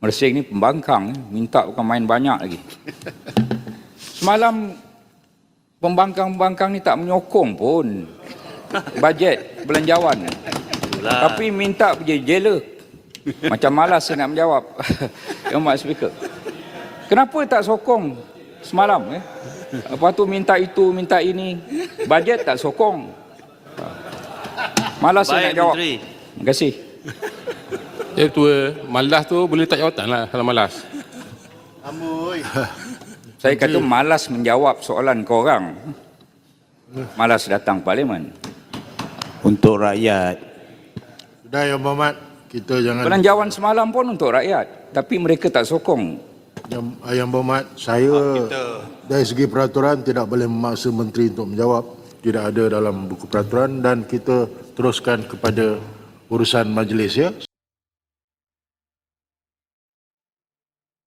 Mersing ni pembangkang, eh. minta bukan main banyak lagi. Semalam pembangkang-pembangkang ni tak menyokong pun bajet belanjawan. Itulah. Tapi minta pergi jailer. Macam malas saya nak menjawab. Yang Mak Speaker. Kenapa tak sokong semalam? Eh? Lepas tu minta itu, minta ini. Bajet tak sokong. Malas saya nak Baik, jawab. Menteri. Terima kasih. Ya tua, malas tu boleh tak jawatan lah kalau malas. Saya kata malas menjawab soalan korang. Malas datang parlimen. untuk rakyat. Sudah ya Muhammad, kita jangan Belanjawan semalam pun untuk rakyat. Tapi mereka tak sokong. yang Ayam Muhammad, saya dari segi peraturan tidak boleh memaksa menteri untuk menjawab. Tidak ada dalam buku peraturan dan kita teruskan kepada urusan majlis ya.